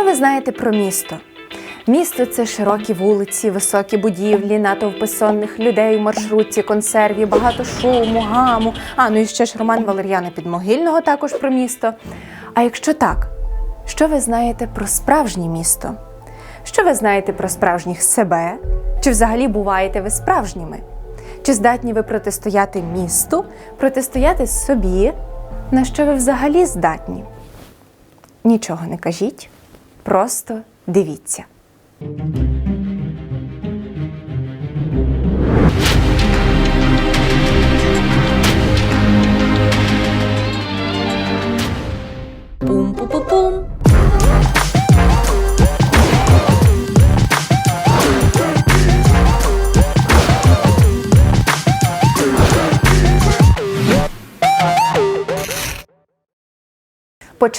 Що ви знаєте про місто? Місто це широкі вулиці, високі будівлі, натовпи сонних людей у маршрутці, консерві, багато шуму, гаму. А ну і ще ж роман Валер'яна Підмогильного також про місто. А якщо так, що ви знаєте про справжнє місто? Що ви знаєте про справжніх себе? Чи взагалі буваєте ви справжніми? Чи здатні ви протистояти місту, протистояти собі? На що ви взагалі здатні? Нічого не кажіть, просто дивіться.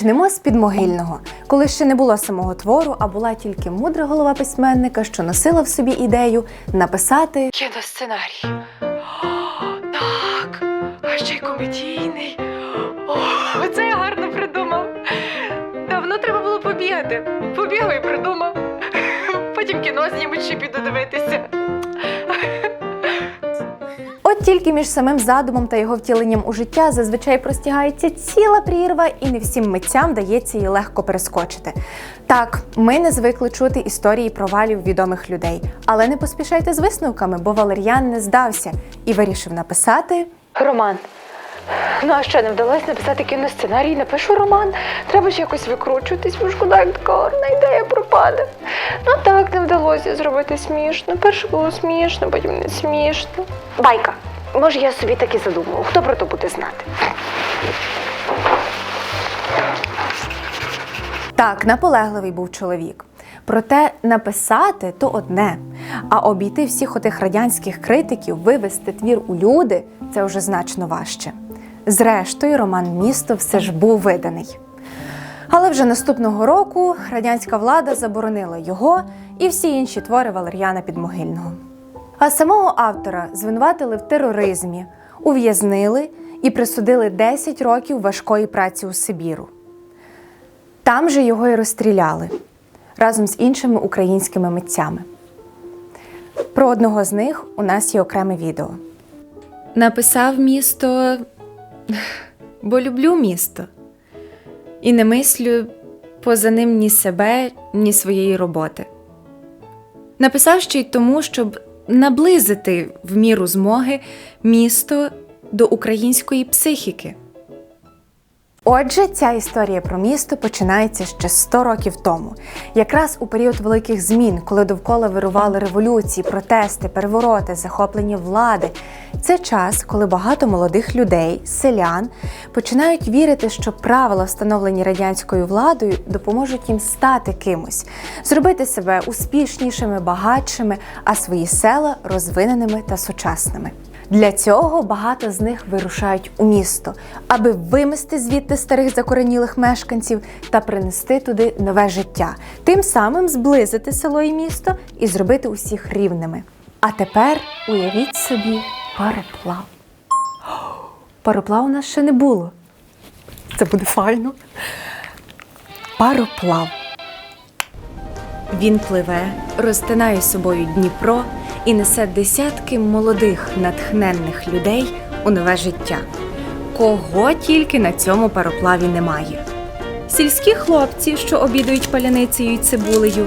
Почнемо з підмогильного, коли ще не було самого твору, а була тільки мудра голова письменника, що носила в собі ідею написати Кіносценарій. О, так, а ще й комедійний. О, це я гарно придумав. Давно треба було побігати. Побігав і придумав. Потім кіно знімуть, ще піду дивитися. Тільки між самим задумом та його втіленням у життя зазвичай простягається ціла прірва, і не всім митцям вдається її легко перескочити. Так, ми не звикли чути історії провалів відомих людей, але не поспішайте з висновками, бо Валер'ян не здався і вирішив написати. Роман. Ну, а що не вдалося написати кіносценарій, напишу роман. Треба ж якось викручуватись, бо шкода, як така гарна ідея пропаде. Ну так, не вдалося зробити смішно. Перше було смішно, потім не смішно. Байка. Може, я собі так і задумала. Хто про то буде знати? Так, наполегливий був чоловік. Проте написати то одне, а обійти всіх отих радянських критиків, вивести твір у люди це вже значно важче. Зрештою, роман Місто все ж був виданий. Але вже наступного року радянська влада заборонила його і всі інші твори Валер'яна Підмогильного. А самого автора звинуватили в тероризмі, ув'язнили і присудили 10 років важкої праці у Сибіру. Там же його і розстріляли разом з іншими українськими митцями. Про одного з них у нас є окреме відео. Написав місто, бо люблю місто. І не мислю поза ним ні себе, ні своєї роботи. Написав ще й тому, щоб наблизити в міру змоги місто до української психіки. Отже, ця історія про місто починається ще 100 років тому, якраз у період великих змін, коли довкола вирували революції, протести, перевороти, захоплення влади. Це час, коли багато молодих людей, селян, починають вірити, що правила, встановлені радянською владою, допоможуть їм стати кимось, зробити себе успішнішими, багатшими, а свої села розвиненими та сучасними. Для цього багато з них вирушають у місто, аби вимести звідти старих закоренілих мешканців та принести туди нове життя, тим самим зблизити село і місто і зробити усіх рівними. А тепер уявіть собі пароплав. Пароплав у нас ще не було. Це буде файно. Пароплав. Він пливе, розтинає собою Дніпро і несе десятки молодих натхненних людей у нове життя. Кого тільки на цьому пароплаві немає. Сільські хлопці, що обідають паляницею й цибулею,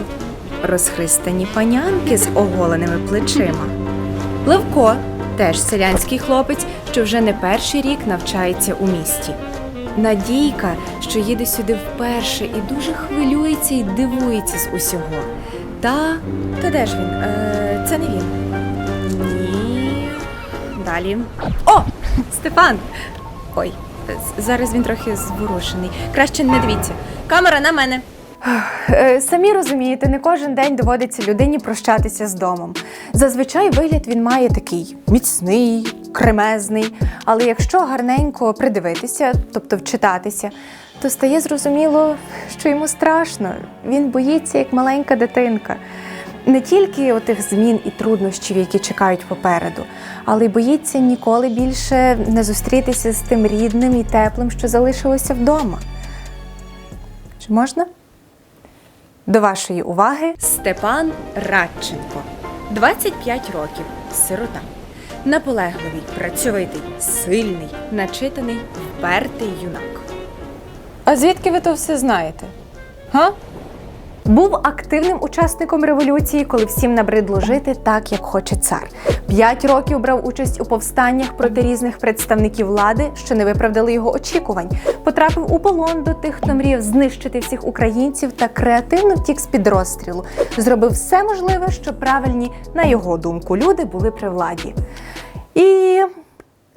розхристані панянки з оголеними плечима. Левко теж селянський хлопець, що вже не перший рік навчається у місті. Надійка, що їде сюди вперше і дуже хвилюється і дивується з усього. Та. Та де ж він? Е, це не він. Ні. Далі. О! Стефан! Ой, зараз він трохи зворушений. Краще не дивіться. Камера на мене. Е, Самі розумієте, не кожен день доводиться людині прощатися з домом. Зазвичай вигляд він має такий міцний, кремезний, але якщо гарненько придивитися, тобто вчитатися, то стає зрозуміло, що йому страшно. Він боїться, як маленька дитинка. Не тільки отих змін і труднощів, які чекають попереду, але й боїться ніколи більше не зустрітися з тим рідним і теплим, що залишилося вдома. Чи можна? До вашої уваги Степан Радченко, 25 років, сирота. Наполегливий, працьовитий, сильний, начитаний, впертий юнак. А звідки ви то все знаєте? Га? Був активним учасником революції, коли всім набридло жити так, як хоче цар. П'ять років брав участь у повстаннях проти різних представників влади, що не виправдали його очікувань. Потрапив у полон до тих, хто мріяв знищити всіх українців та креативно втік з під розстрілу. Зробив все можливе, щоб правильні, на його думку, люди були при владі. І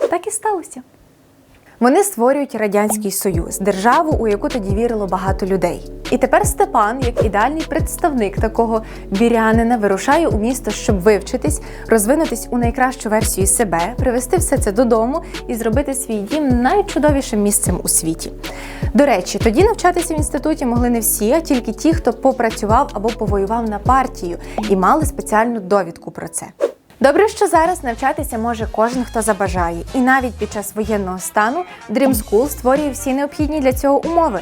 так і сталося. Вони створюють радянський союз, державу, у яку тоді вірило багато людей. І тепер Степан, як ідеальний представник такого вірянина, вирушає у місто, щоб вивчитись, розвинутись у найкращу версію себе, привести все це додому і зробити свій дім найчудовішим місцем у світі. До речі, тоді навчатися в інституті могли не всі, а тільки ті, хто попрацював або повоював на партію і мали спеціальну довідку про це. Добре, що зараз навчатися може кожен, хто забажає, і навіть під час воєнного стану Dream School створює всі необхідні для цього умови.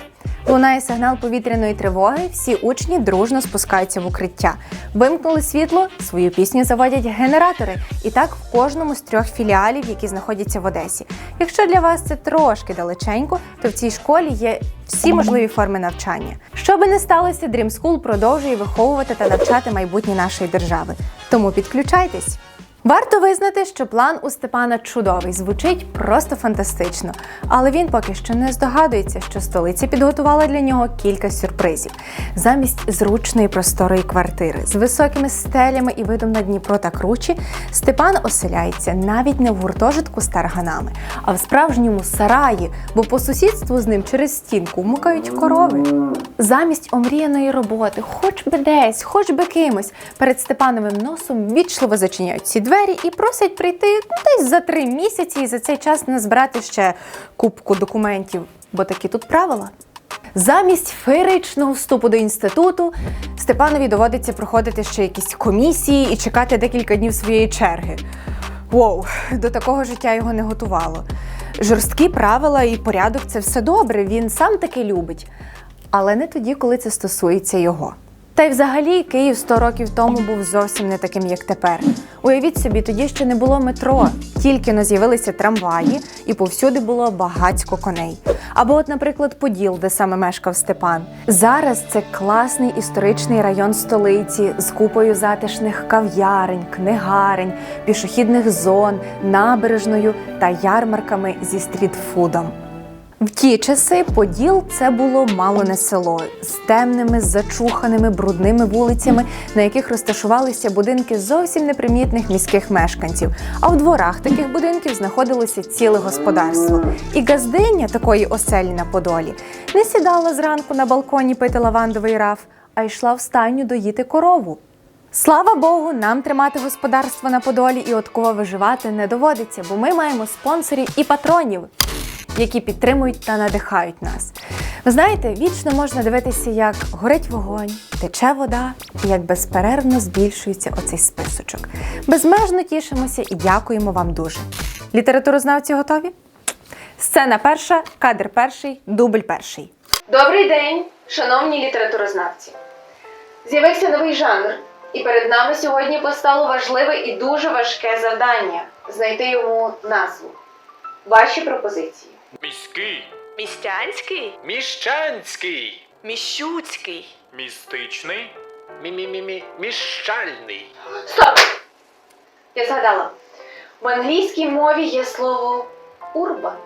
Лунає сигнал повітряної тривоги, всі учні дружно спускаються в укриття. Вимкнули світло, свою пісню заводять генератори, і так в кожному з трьох філіалів, які знаходяться в Одесі. Якщо для вас це трошки далеченько, то в цій школі є всі можливі форми навчання. Що би не сталося, Dream School продовжує виховувати та навчати майбутнє нашої держави. Тому підключайтесь. Варто визнати, що план у Степана чудовий, звучить просто фантастично. Але він поки що не здогадується, що столиця підготувала для нього кілька сюрпризів. Замість зручної просторої квартири з високими стелями і видом на Дніпро та кручі, Степан оселяється навіть не в гуртожитку з тарганами, а в справжньому сараї, бо по сусідству з ним через стінку мукають корови. Замість омріяної роботи, хоч би десь, хоч би кимось, перед Степановим носом вічливо зачиняють ці двері і просять прийти ну, десь за три місяці і за цей час не збирати ще кубку документів, бо такі тут правила. Замість феєричного вступу до інституту Степанові доводиться проходити ще якісь комісії і чекати декілька днів своєї черги. Воу, до такого життя його не готувало. Жорсткі правила і порядок це все добре, він сам таки любить. Але не тоді, коли це стосується його. Та й взагалі Київ 100 років тому був зовсім не таким, як тепер. Уявіть собі, тоді ще не було метро, тільки но з'явилися трамваї, і повсюди було багацько коней. Або, от, наприклад, Поділ, де саме мешкав Степан. Зараз це класний історичний район столиці з купою затишних кав'ярень, книгарень, пішохідних зон, набережною та ярмарками зі стрітфудом. В ті часи Поділ це було мало не село з темними, зачуханими, брудними вулицями, на яких розташувалися будинки зовсім непримітних міських мешканців. А в дворах таких будинків знаходилося ціле господарство. І газдиня такої оселі на Подолі не сідала зранку на балконі пити лавандовий раф, а йшла в стайню доїти корову. Слава Богу, нам тримати господарство на Подолі і от кого виживати не доводиться, бо ми маємо спонсорів і патронів які підтримують та надихають нас. Ви знаєте, вічно можна дивитися, як горить вогонь, тече вода, і як безперервно збільшується оцей списочок. Безмежно тішимося і дякуємо вам дуже. Літературознавці готові? Сцена перша, кадр перший, дубль перший. Добрий день, шановні літературознавці. З'явився новий жанр, і перед нами сьогодні постало важливе і дуже важке завдання знайти йому назву. Ваші пропозиції. Міський, Містянський, міщанський, міщуцький, містичний, мі-мі-мі-мі, міщальний. Стоп! Я згадала. В англійській мові є слово урбан,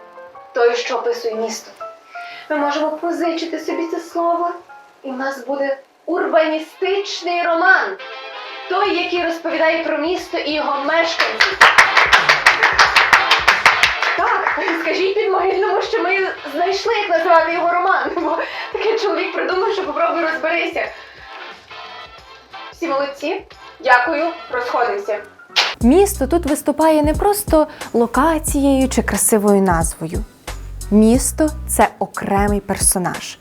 той, що описує місто. Ми можемо позичити собі це слово, і в нас буде урбаністичний роман. Той, який розповідає про місто і його мешканців. Скажіть підмогильному, що ми знайшли, як називати його роман. Бо такий чоловік придумав, що попробуй розберися. Всі молодці. Дякую, розходимося. Місто тут виступає не просто локацією чи красивою назвою. Місто це окремий персонаж,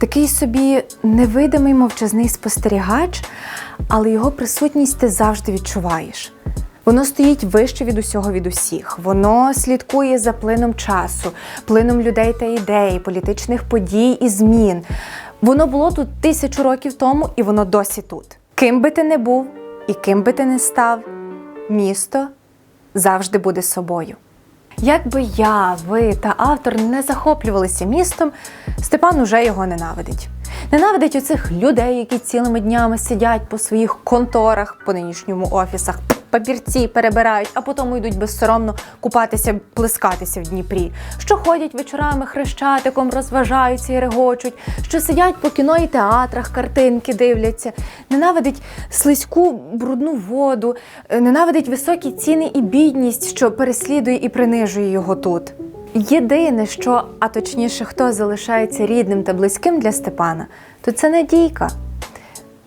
такий собі невидимий мовчазний спостерігач, але його присутність ти завжди відчуваєш. Воно стоїть вище від усього від усіх. Воно слідкує за плином часу, плином людей та ідей, політичних подій і змін. Воно було тут тисячу років тому, і воно досі тут. Ким би ти не був і ким би ти не став, місто завжди буде собою. Якби я, ви та автор не захоплювалися містом, Степан уже його ненавидить. Ненавидить оцих людей, які цілими днями сидять по своїх конторах, по нинішньому офісах, папірці перебирають, а потім йдуть безсоромно купатися, плескатися в Дніпрі. Що ходять вечорами хрещатиком, розважаються і регочуть, що сидять по кіно і театрах, картинки дивляться, ненавидить слизьку брудну воду, е, ненавидить високі ціни і бідність, що переслідує і принижує його тут. Єдине, що, а точніше, хто залишається рідним та близьким для Степана, то це Надійка.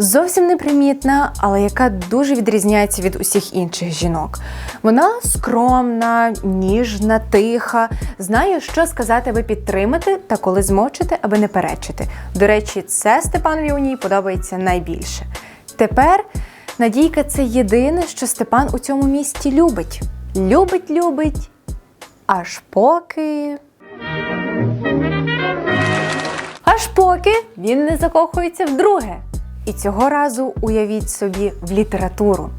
Зовсім непримітна, але яка дуже відрізняється від усіх інших жінок. Вона скромна, ніжна, тиха, знає, що сказати, аби підтримати, та коли змовчити, аби не перечити. До речі, це Степанові у ній подобається найбільше. Тепер Надійка це єдине, що Степан у цьому місті любить. Любить, любить, аж поки. Аж поки він не закохується вдруге. І цього разу уявіть собі в літературу.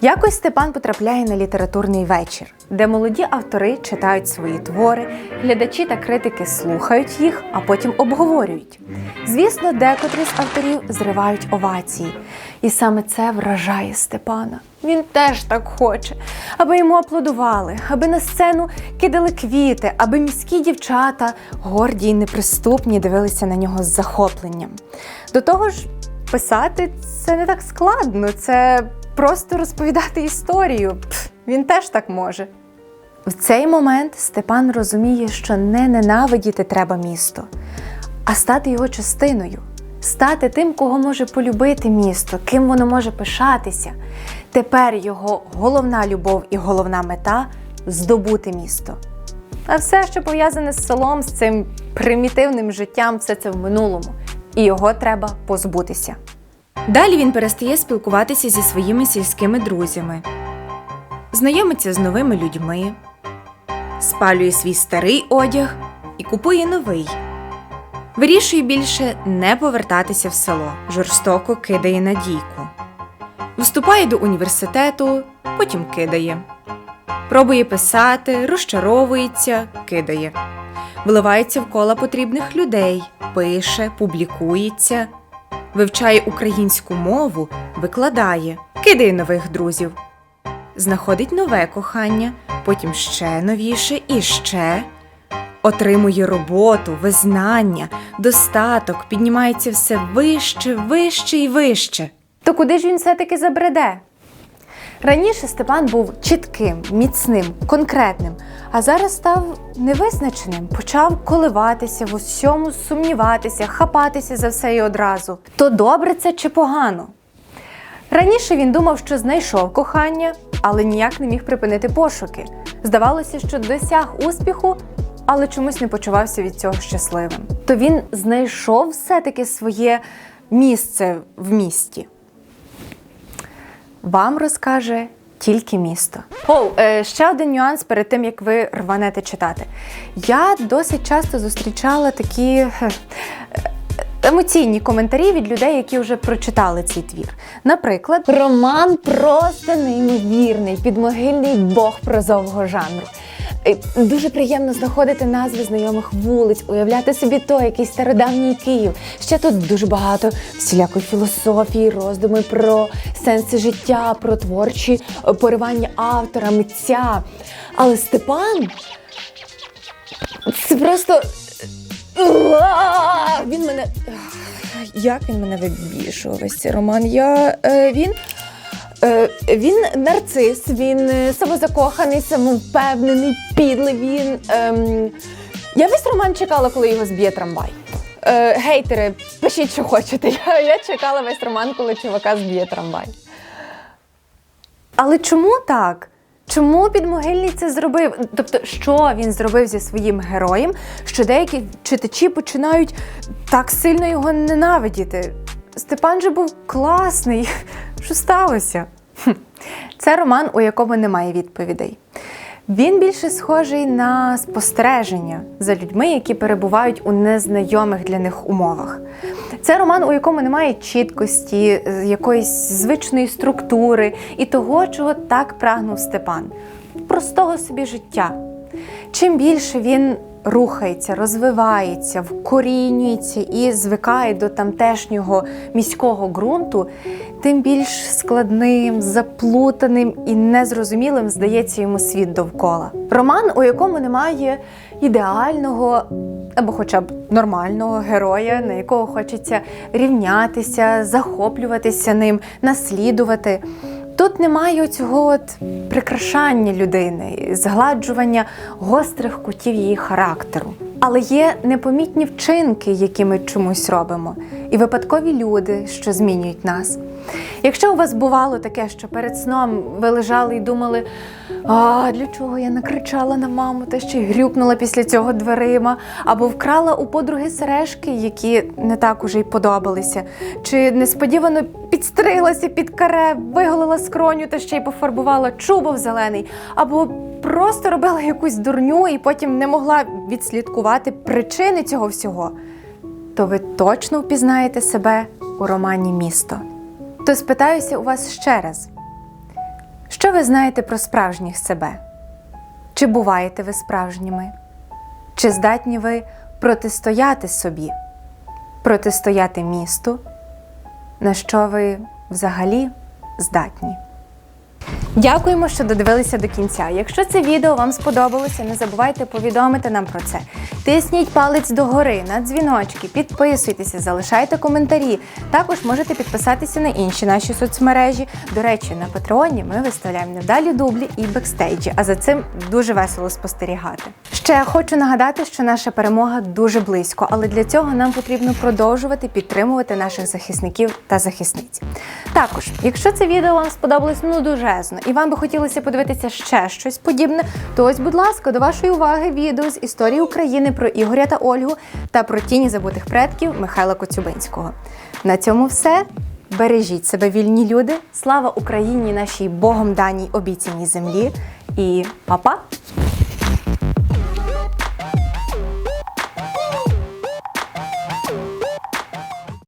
Якось Степан потрапляє на літературний вечір, де молоді автори читають свої твори, глядачі та критики слухають їх, а потім обговорюють. Звісно, декотрі з авторів зривають овації. І саме це вражає Степана. Він теж так хоче, аби йому аплодували, аби на сцену кидали квіти, аби міські дівчата, горді й неприступні, дивилися на нього з захопленням. До того ж, писати це не так складно, це просто розповідати історію. Пф, він теж так може. В цей момент Степан розуміє, що не ненавидіти треба місто, а стати його частиною, стати тим, кого може полюбити місто, ким воно може пишатися. Тепер його головна любов і головна мета здобути місто. А все, що пов'язане з селом, з цим примітивним життям, все це в минулому, і його треба позбутися. Далі він перестає спілкуватися зі своїми сільськими друзями, знайомиться з новими людьми, спалює свій старий одяг і купує новий. Вирішує більше не повертатися в село, жорстоко кидає надійку. Вступає до університету, потім кидає. Пробує писати, розчаровується, кидає. Вливається в кола потрібних людей, пише, публікується, вивчає українську мову, викладає, кидає нових друзів, знаходить нове кохання, потім ще новіше і ще. Отримує роботу, визнання, достаток, піднімається все вище, вище і вище. То куди ж він все-таки забреде? Раніше Степан був чітким, міцним, конкретним, а зараз став невизначеним, почав коливатися в усьому, сумніватися, хапатися за все і одразу. То добре це чи погано? Раніше він думав, що знайшов кохання, але ніяк не міг припинити пошуки. Здавалося, що досяг успіху, але чомусь не почувався від цього щасливим. То він знайшов все-таки своє місце в місті. Вам розкаже тільки місто. О, е, ще один нюанс перед тим, як ви рванете читати. Я досить часто зустрічала такі е, е, емоційні коментарі від людей, які вже прочитали цей твір. Наприклад, роман просто неймовірний, підмогильний бог прозового жанру. Е, Дуже приємно знаходити назви знайомих вулиць, уявляти собі той якийсь стародавній Київ. Ще тут дуже багато всілякої філософії, роздуми про сенси життя, про творчі е, поривання автора, митця. Але Степан це просто. Він мене. Як він мене вибішував весь цей роман? Я. Е, він. Е, він нарцис, він е, самозакоханий, самовпевнений, підлий. Він. Ем... Я весь роман чекала, коли його зб'є трамвай. Е, гейтери, пишіть, що хочете. Я, я чекала весь роман, коли чувака зб'є трамвай. Але чому так? Чому підмогильний це зробив? Тобто, що він зробив зі своїм героєм, що деякі читачі починають так сильно його ненавидіти? Степан же був класний. Що сталося? Це роман, у якому немає відповідей. Він більше схожий на спостереження за людьми, які перебувають у незнайомих для них умовах. Це роман, у якому немає чіткості, е, якоїсь звичної структури і того, чого так прагнув Степан простого собі життя. Чим більше він рухається, розвивається, вкорінюється і звикає до тамтешнього міського ґрунту, тим більш складним, заплутаним і незрозумілим здається йому світ довкола. Роман, у якому немає ідеального або хоча б нормального героя, на якого хочеться рівнятися, захоплюватися ним, наслідувати. Тут немає цього от прикрашання людини, згладжування гострих кутів її характеру. Але є непомітні вчинки, які ми чомусь робимо, і випадкові люди, що змінюють нас. Якщо у вас бувало таке, що перед сном ви лежали і думали, а для чого я накричала на маму та ще й грюкнула після цього дверима, або вкрала у подруги сережки, які не так уже й подобалися, чи несподівано підстриглася під каре, виголила скроню та ще й пофарбувала чубов зелений, або просто робила якусь дурню і потім не могла відслідкувати причини цього всього, то ви точно впізнаєте себе у романі Місто. То спитаюся у вас ще раз: що ви знаєте про справжніх себе? Чи буваєте ви справжніми? Чи здатні ви протистояти собі, протистояти місту? На що ви взагалі здатні? Дякуємо, що додивилися до кінця. Якщо це відео вам сподобалося, не забувайте повідомити нам про це. Тисніть палець догори на дзвіночки, підписуйтеся, залишайте коментарі. Також можете підписатися на інші наші соцмережі. До речі, на Патреоні ми виставляємо невдалі дублі і бекстейджі, а за цим дуже весело спостерігати. Ще хочу нагадати, що наша перемога дуже близько, але для цього нам потрібно продовжувати підтримувати наших захисників та захисниць. Також, якщо це відео вам сподобалось ну дужезно, і вам би хотілося подивитися ще щось подібне, то ось, будь ласка, до вашої уваги відео з історії України про Ігоря та Ольгу та про тіні забутих предків Михайла Коцюбинського. На цьому все. Бережіть себе, вільні люди. Слава Україні, нашій Богом даній обіцяній землі. І па-па!